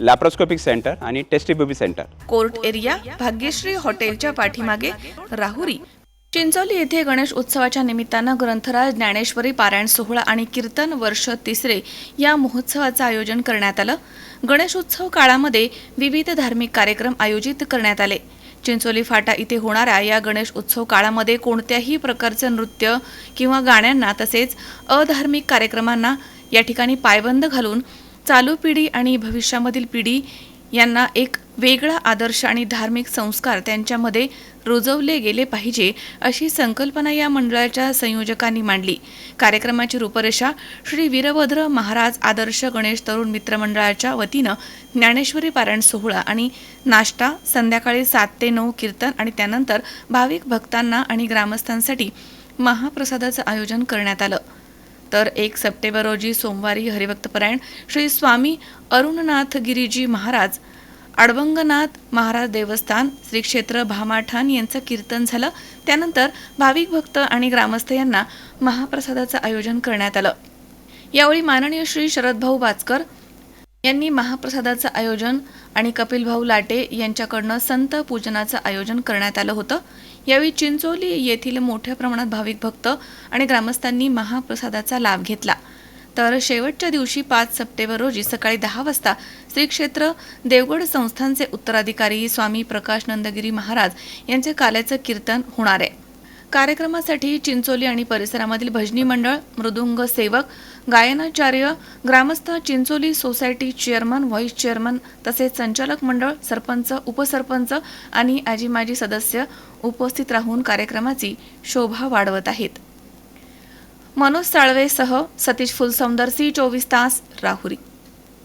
Laparoscopic centre आणि test tube baby centre court area Bhagyashree हॉटेलच्या पाठीमागे राहुरी. चिंचोली येथे गणेश उत्सवाच्या निमित्तानं ग्रंथराज ज्ञानेश्वरी पारायण सोहळा आणि कीर्तन वर्ष तिसरे या महोत्सवाचं आयोजन करण्यात आलं. गणेशोत्सव काळामध्ये विविध धार्मिक कार्यक्रम आयोजित करण्यात आले. चिंचोली फाटा इथे होणाऱ्या या गणेश उत्सव काळामध्ये कोणत्याही प्रकारचं नृत्य किंवा गाण्यांना तसेच अधार्मिक कार्यक्रमांना या ठिकाणी पायबंद घालून चालू पिढी आणि भविष्यामधील पिढी यांना एक वेगळा आदर्श आणि धार्मिक संस्कार त्यांच्यामध्ये रुजवले गेले पाहिजे अशी संकल्पना या मंडळाच्या संयोजकांनी मांडली. कार्यक्रमाची रूपरेषा श्री वीरभद्र महाराज आदर्श गणेश तरुण मित्र मंडळाच्या वतीनं ज्ञानेश्वरी पारायण सोहळा आणि नाश्ता संध्याकाळी सात ते नऊ कीर्तन आणि त्यानंतर भाविक भक्तांना आणि ग्रामस्थांसाठी महाप्रसादाचं आयोजन करण्यात आलं. तर एक सप्टेंबर रोजी सोमवारी हरिभक्तपरायण श्री स्वामी अरुणनाथ गिरीजी महाराज अडवंगनाथ महाराज देवस्थान श्री क्षेत्र भामाठाण यांचं कीर्तन झालं. त्यानंतर भाविक भक्त आणि ग्रामस्थ यांना महाप्रसादाचं आयोजन करण्यात आलं. यावेळी माननीय श्री शरदभाऊ वाचकर यांनी महाप्रसादाचं आयोजन आणि कपिलभाऊ लाटे यांच्याकडनं संत पूजनाचं आयोजन करण्यात आलं होतं. यावेळी चिंचोली येथील मोठ्या प्रमाणात भाविक भक्त आणि ग्रामस्थांनी महाप्रसादाचा लाभ घेतला. तर शेवटच्या दिवशी पाच सप्टेंबर रोजी सकाळी दहा वाजता श्री क्षेत्र देवगड संस्थानचे उत्तराधिकारी स्वामी प्रकाश नंदगिरी महाराज यांचे काल्याचं कीर्तन होणार आहे. कार्यक्रमासाठी चिंचोली आणि परिसरामधील भजनी मंडळ मृदुंग सेवक गायनाचार्य ग्रामस्थ Chincholi society chairman vice chairman तसेच संचालक मंडळ सरपंच उपसरपंच आणि आजी माजी सदस्य उपस्थित राहून कार्यक्रमाची शोभा वाढवत आहेत. मनोज साळवेसह सतीश फुलसौंदर सी चोवीस तास राहुरी.